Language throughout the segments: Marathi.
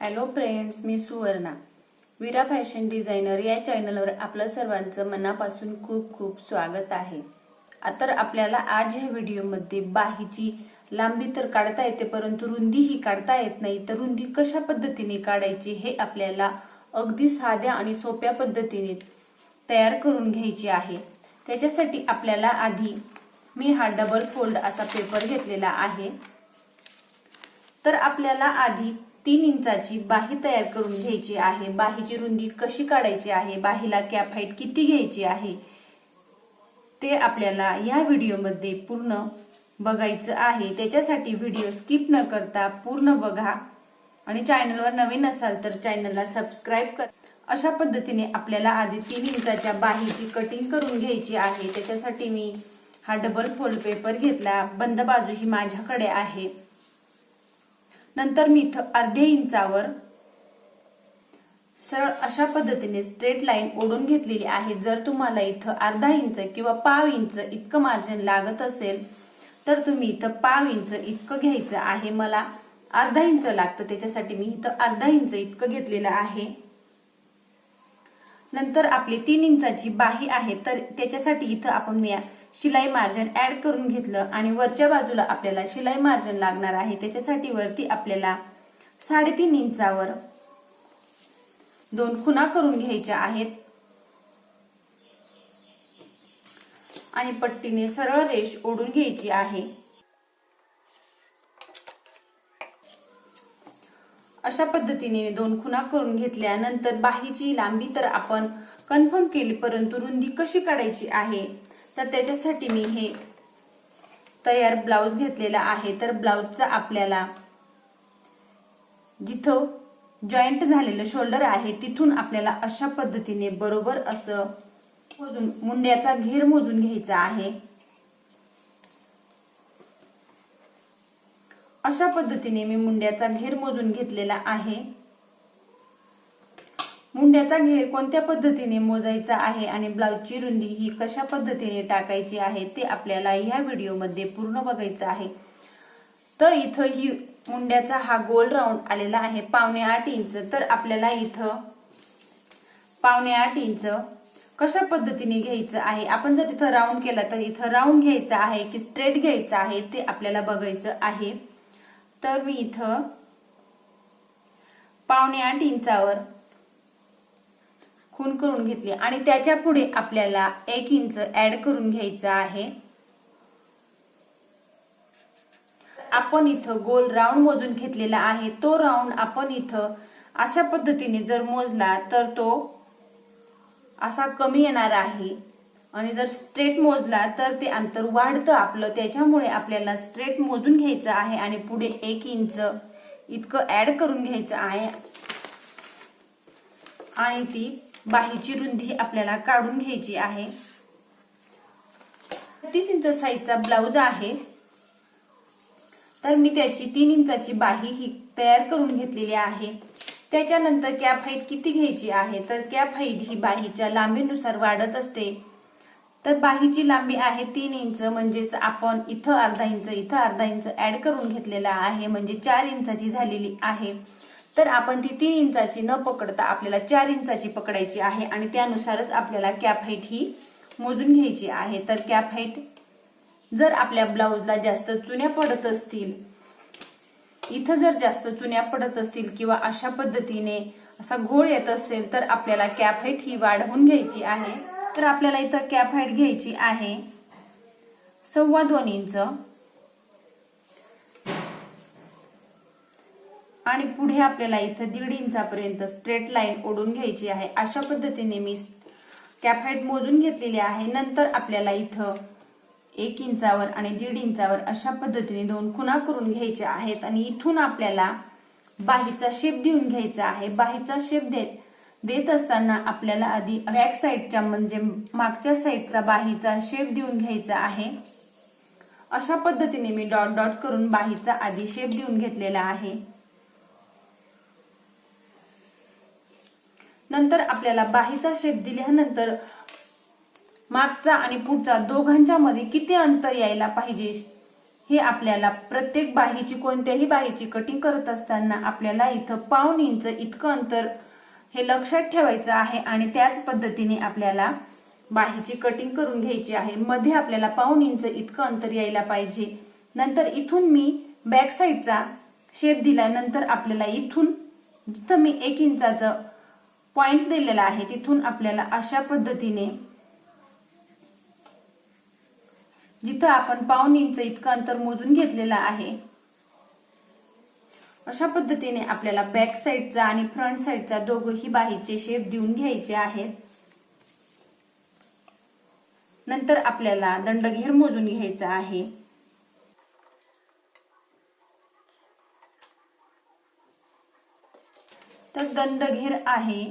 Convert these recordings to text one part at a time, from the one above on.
हॅलो फ्रेंड्स मी सुवर्णा. विरा फॅशन डिझायनर या चॅनलवर आपलं सर्वांचं मनापासून खूप खूप स्वागत आहे. तर आपल्याला आज ह्या व्हिडिओमध्ये बाहीची लांबी तर काढता येते परंतु रुंदी ही काढता येत नाही. तर रुंदी कशा पद्धतीने काढायची हे आपल्याला अगदी साध्या आणि सोप्या पद्धतीने तयार करून घ्यायची आहे. त्याच्यासाठी आपल्याला आधी मी हा डबल फोल्ड असा पेपर घेतलेला आहे. तर आपल्याला आधी तीन इंचाची बाही तयार करून घ्यायची आहे. बाहीची रुंदी कशी काढायची आहे? बाहीला कॅप हाईट किती घ्यायची आहे? ते आपल्याला या व्हिडिओमध्ये पूर्ण बघायचं आहे. त्याच्यासाठी व्हिडिओ स्किप न करता पूर्ण बघा. आणि चॅनलवर नवीन असाल तर चॅनलला सबस्क्राईब कर. अशा पद्धतीने आपल्याला आधी तीन इंचाच्या बाहीची कटिंग करून घ्यायची आहे. त्याच्यासाठी मी हा डबल फोल्ड पेपर घेतला. बंद बाजू ही माझ्याकडे आहे. नंतर मी इथं अर्ध्या इंचावर सरळ अशा पद्धतीने स्ट्रेट लाईन ओढून घेतलेली आहे. जर तुम्हाला इथं अर्धा इंच किंवा पाव इंच इतकं मार्जिन लागत असेल तर तुम्ही इथं पाव इंच इतकं घ्यायचं आहे. मला अर्धा इंच लागतं त्याच्यासाठी मी इथं अर्धा इंच इतकं घेतलेलं आहे. नंतर आपली तीन इंचाची बाही आहे तर त्याच्यासाठी इथं आपण मी शिलाई मार्जिन ऍड करून घेतलं आणि वरच्या बाजूला आपल्याला शिलाई मार्जिन लागणार आहे. त्याच्यासाठी वरती आपल्याला साडेतीन इंचावर दोन खुणा करून घ्यायच्या आहेत. आणि पट्टीने सरळ रेष ओढून घ्यायची आहे. अशा पद्धतीने दोन खुणा करून घेतल्यानंतर बाहीची लांबी तर आपण कन्फर्म केली परंतु रुंदी कशी काढायची आहे? तर त्याच्यासाठी मी हे तयार ब्लाऊज घेतलेला आहे. तर ब्लाऊजचा आपल्याला जिथं जॉईंट झालेलं शोल्डर आहे तिथून आपल्याला अशा पद्धतीने बरोबर असं मोजून मुंड्याचा घेर मोजून घ्यायचा आहे. अशा पद्धतीने मी मुंड्याचा घेर मोजून घेतलेला आहे. मुंड्याचा घेर कोणत्या पद्धतीने मोजायचा आहे आणि ब्लाउजची रुंदी ही कशा पद्धतीने टाकायची आहे ते आपल्याला ह्या व्हिडिओमध्ये पूर्ण बघायचं आहे. तर इथं ही मुंड्याचा हा गोल राऊंड आलेला आहे. पावणे आठ इंच. तर आपल्याला इथं पावणे आठ इंच कशा पद्धतीने घ्यायचं आहे? आपण जर तिथं राऊंड केला तर इथं राऊंड घ्यायचं आहे की स्ट्रेट घ्यायचं आहे ते आपल्याला बघायचं आहे. तर मी इथं पावणे आठ इंचावर खून करून घेतली. आणि त्याच्या पुढे आपल्याला एक इंच ऍड करून घ्यायचं आहे. आपण इथं गोल राऊंड मोजून घेतलेला आहे. तो राऊंड आपण इथं अशा पद्धतीने जर मोजला तर तो असा कमी येणार आहे. आणि जर स्ट्रेट मोजला तर ते अंतर वाढतं आपलं. त्याच्यामुळे आपल्याला स्ट्रेट मोजून घ्यायचं आहे आणि पुढे एक इंच इतकं ऍड करून घ्यायचं आहे. आणि ती बाहीची रुंदी आपल्याला काढून घ्यायची आहे. तीस इंच साईजचा ब्लाउज आहे. तर मी त्याची तीन इंचाची बाही ही तयार करून घेतलेली आहे. त्याच्यानंतर कॅप हाईट किती घ्यायची आहे? तर कॅप हाईट ही बाहीच्या लांबीनुसार वाढत असते. तर बाहीची लांबी आहे तीन इंच म्हणजेच आपण इथं अर्धा इंच इथं अर्धा इंच ऍड करून घेतलेला आहे म्हणजे चार इंचाची झालेली आहे. तर आपण ती तीन इंचाची न पकडता आपल्याला चार इंचाची पकडायची आहे आणि त्यानुसारच आपल्याला कॅप हाईट ही मोजून घ्यायची आहे. तर कॅप हाईट जर आपल्या ब्लाऊजला जास्त चुन्या पडत असतील इथं जर जास्त चुन्या पडत असतील किंवा अशा पद्धतीने असा घोळ येत असेल तर आपल्याला कॅप हाईट ही वाढवून घ्यायची आहे. तर आपल्याला इथं कॅप हाईट घ्यायची आहे सव्वा दोन इंच. आणि पुढे आपल्याला इथं दीड इंचापर्यंत स्ट्रेट लाईन ओढून घ्यायची आहे. अशा पद्धतीने मी कॅप हाईट मोजून घेतलेली आहे. नंतर आपल्याला इथं एक इंचावर आणि दीड इंचावर अशा पद्धतीने दोन खुणा करून घ्यायच्या आहेत. आणि इथून आपल्याला बाहीचा शेप देऊन घ्यायचा आहे. बाहीचा शेप देत देत असताना आपल्याला आधी बॅक साईडच्या म्हणजे मागच्या साईडचा बाहीचा शेप देऊन घ्यायचा आहे. अशा पद्धतीने मी डॉट डॉट करून बाहीचा आधी शेप देऊन घेतलेला आहे. नंतर आपल्याला बाहीचा शेप दिल्यानंतर मागचा आणि पुढचा दोघांच्या मध्ये किती अंतर यायला पाहिजे? हे आपल्याला प्रत्येक बाहीची कोणत्याही बाहीची कटिंग करत असताना आपल्याला इथं पाऊन इंच इतकं अंतर हे लक्षात ठेवायचं आहे आणि त्याच पद्धतीने आपल्याला बाहीची कटिंग करून घ्यायची आहे. मध्ये आपल्याला पाऊन इंच इतकं अंतर यायला पाहिजे. नंतर इथून मी बॅक साईडचा शेप दिला नंतर आपल्याला इथून जिथं मी एक इंचाचं पॉइंट दिलेला आहे. तिथून आपल्याला अशा पद्धतीने जिथं आपण पाऊन इंच इतकं अंतर मोजून घेतलेलं आहे अशा पद्धतीने आपल्याला बॅक साईडचा आणि फ्रंट साईडचा दोघंही बाहीचे शेप देऊन घ्यायचे आहेत. नंतर आपल्याला दंडघेर मोजून घ्यायचा आहे. तर दंडघेर आहे.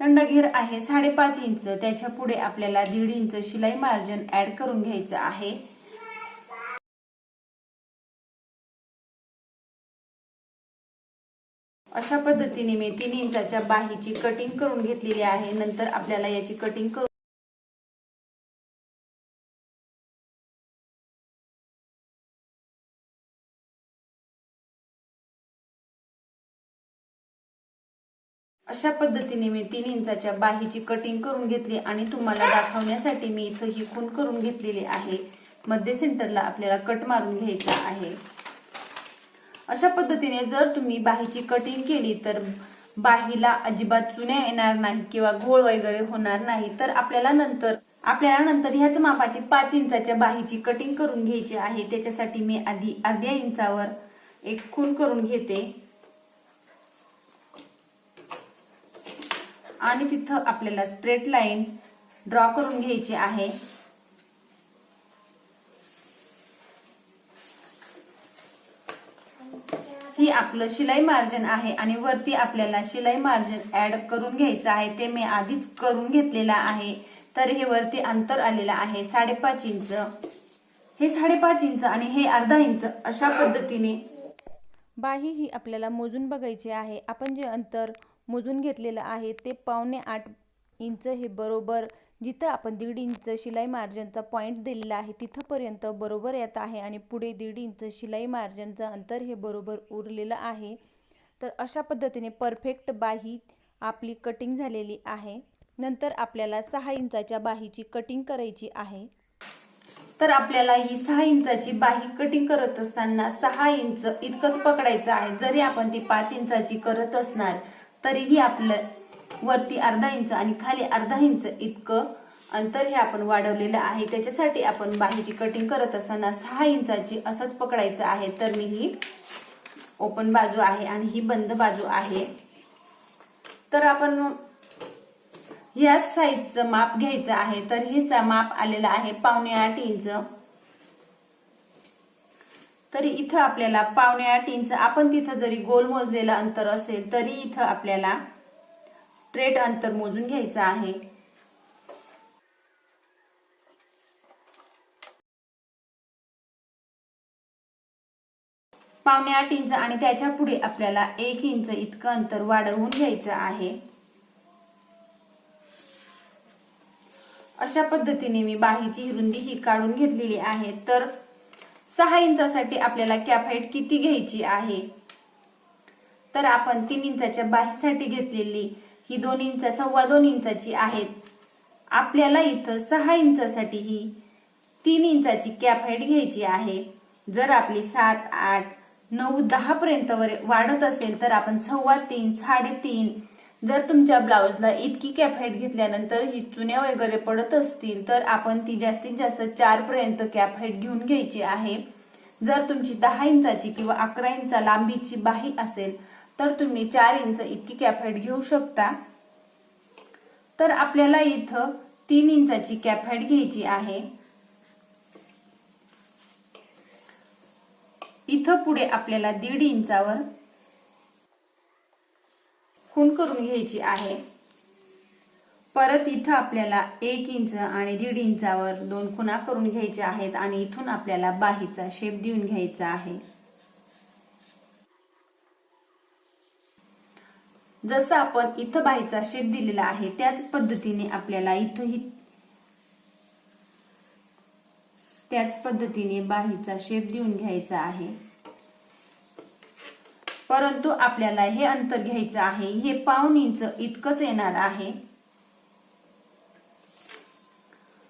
दंडघेर आहे साडेपाच इंच. त्याच्या पुढे आपल्याला दीड इंच शिलाई मार्जिन ऍड करून घ्यायचं आहे. अशा पद्धतीने मी तीन इंचाच्या बाहीची कटिंग करून घेतलेली आहे. नंतर आपल्याला याची कटिंग करून अशा पद्धतीने मी तीन इंचाच्या बाहीची कटिंग करून घेतली आणि तुम्हाला दाखवण्यासाठी मी इथं ही खून करून घेतलेली आहे. मध्य सेंटरला आपल्याला कट मारून घ्यायचा आहे. अशा पद्धतीने जर तुम्ही बाहीची कटिंग केली तर बाहीला अजिबात चुन्या येणार नाही किंवा घोळ वगैरे होणार नाही. तर आपल्याला नंतर आपल्याला नंतर ह्याच मापाची पाच इंचाच्या बाहीची कटिंग करून घ्यायची आहे. त्याच्यासाठी मी आधी अर्ध्या इंचावर एक खून करून घेते. आणि तिथं आपल्याला स्ट्रेट लाईन ड्रॉ करून घ्यायची आहे. ही आपलं शिलाई मार्जिन आहे आणि वरती आपल्याला शिलाई मार्जिन ऍड करून घ्यायचं आहे. ते मी आधीच करून घेतलेलं आहे. तर हे वरती अंतर आलेलं आहे. साडेपाच इंच. हे साडेपाच इंच आणि हे अर्धा इंच अशा पद्धतीने बाही ही आपल्याला मोजून बघायची आहे. आपण जे अंतर मोजून घेतलेलं आहे. ते पावणे आठ इंच हे बरोबर जिथं आपण दीड इंच शिलाई मार्जिनचा पॉईंट दिलेला आहे तिथंपर्यंत बरोबर येत आहे आणि पुढे दीड इंच शिलाई मार्जिनचं अंतर हे बरोबर उरलेलं आहे. तर अशा पद्धतीने परफेक्ट बाही आपली कटिंग झालेली आहे. नंतर आपल्याला सहा इंचाच्या बाहीची कटिंग करायची आहे. तर आपल्याला ही सहा इंचाची बाही कटिंग करत असताना सहा इंच इतकंच पकडायचं आहे. जरी आपण ती पाच इंचाची करत असणार तरीही आपलं वरती अर्धा इंच आणि खाली अर्धा इंच इतकं अंतर हे आपण वाढवलेलं आहे. त्याच्यासाठी आपण बाहीची कटिंग करत असताना सहा इंचाची असंच पकडायचं आहे. तर मी ही ओपन बाजू आहे आणि ही बंद बाजू आहे. तर आपण या साईजचं माप घ्यायचं आहे. तर हे माप आलेलं आहे पावणे आठ इंच. तरी इथं आपल्याला पावणे आठ इंच आपण तिथं जरी गोल मोजलेलं अंतर असेल तरी इथं आपल्याला स्ट्रेट अंतर मोजून घ्यायचं आहे. पावणे आठ इंच आणि त्याच्या पुढे आपल्याला एक इंच इतकं अंतर वाढवून घ्यायचं आहे. अशा पद्धतीने मी बाहीची रुंदी ही काढून घेतलेली आहे. तर सहा इंचासाठी आपल्याला कॅफाईट किती घ्यायची आहे? तर आपण तीन इंचाच्या बाहीसाठी घेतलेली ही दोन इंच सव्वा दोन इंचाची आहेत. आपल्याला इथं सहा इंचासाठी ही तीन इंचाची कॅफाईट घ्यायची आहे. जर आपली सात आठ नऊ दहा पर्यंत वाढत असेल तर आपण सव्वा तीन साडेतीन जर तुमच्या ब्लाउजला इतकी कॅफाईट घेतल्यानंतर ही चुन्या वगैरे पडत असतील तर आपण ती जास्तीत जास्त चार पर्यंत कॅफाईट घेऊन घ्यायची आहे. जर तुमची दहा इंचाची किंवा अकरा इंचा लांबीची बाही असेल तर तुम्ही चार इंच इतकी कॅफाईट घेऊ शकता. तर आपल्याला इथं तीन इंचाची कॅफाईट घ्यायची आहे. इथं पुढे आपल्याला दीड इंचावर खून करून घ्यायची आहे. परत इथं आपल्याला एक इंच आणि दीड इंचावर दोन खुणा करून घ्यायच्या आहेत आणि इथून आपल्याला बाहीचा शेप देऊन घ्यायचा आहे. जसं आपण इथं बाहीचा शेप दिलेला आहे त्याच पद्धतीने आपल्याला इथंही त्याच पद्धतीने बाहीचा शेप देऊन घ्यायचा आहे. परंतु आपल्याला हे अंतर घ्यायचं आहे. हे पाऊन इंच इतकंच येणार आहे.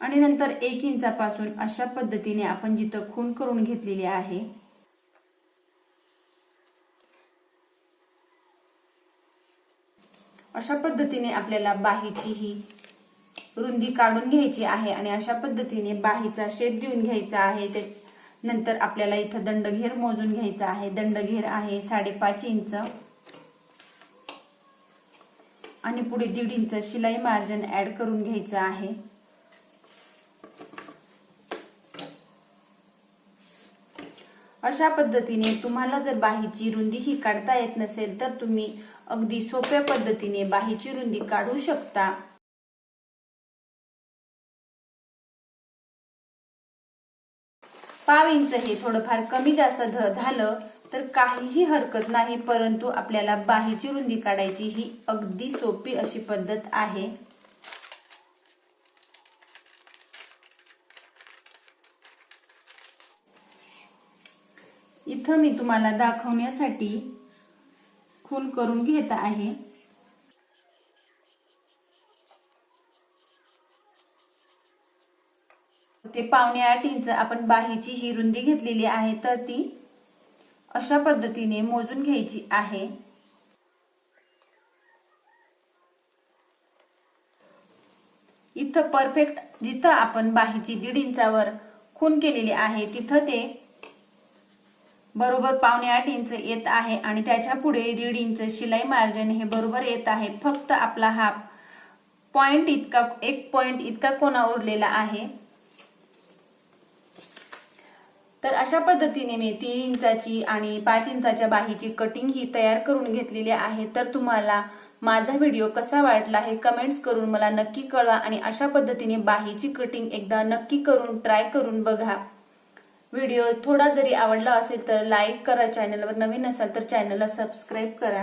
आणि नंतर एक इंचापासून अशा पद्धतीने आपण जिथं खून करून घेतलेली आहे अशा पद्धतीने आपल्याला बाहीची ही रुंदी काढून घ्यायची आहे आणि अशा पद्धतीने बाहीचा शेप देऊन घ्यायचा आहे. ते नंतर आपल्याला इथं दंडघेर मोजून घ्यायचा आहे. दंडघेर आहे साडेपाच इंच. आणि पुढे दीड इंच शिलाई मार्जिन ऍड करून घ्यायचं आहे. अशा पद्धतीने तुम्हाला जर बाहीची रुंदी ही काढता येत नसेल तर तुम्ही अगदी सोप्या पद्धतीने बाहीची रुंदी काढू शकता. पाव इंच हे थोडंफार कमी जास्त झालं तर काहीही हरकत नाही परंतु आपल्याला बाहीची रुंदी काढायची ही अगदी सोपी अशी पद्धत आहे. इथं मी तुम्हाला दाखवण्यासाठी खून करून घेत आहे. ते पावणे आठ इंच आपण बाहीची ही रुंदी घेतलेली आहे तर ती अशा पद्धतीने मोजून घ्यायची आहे. इथं परफेक्ट जिथं आपण बाहीची दीड इंचावर खून केलेली आहे तिथं ते बरोबर पावणे आठ इंच येत आहे आणि त्याच्या पुढे दीड इंच शिलाई मार्जिन हे बरोबर येत आहे. फक्त आपला हा पॉइंट इतका एक पॉइंट इतका कोणा उरलेला आहे. तर अशा पद्धतीने मी तीन इंचाची आणि पाच इंचाच्या बाहीची कटिंग ही तयार करून घेतलेली आहे. तर तुम्हाला माझा व्हिडिओ कसा वाटला हे कमेंट्स करून मला नक्की कळवा आणि अशा पद्धतीने बाहीची कटिंग एकदा नक्की करून ट्राय करून बघा. व्हिडिओ थोडा जरी आवडला असेल तर लाईक करा चॅनलवर नवीन असाल तर चॅनलला सबस्क्राईब करा.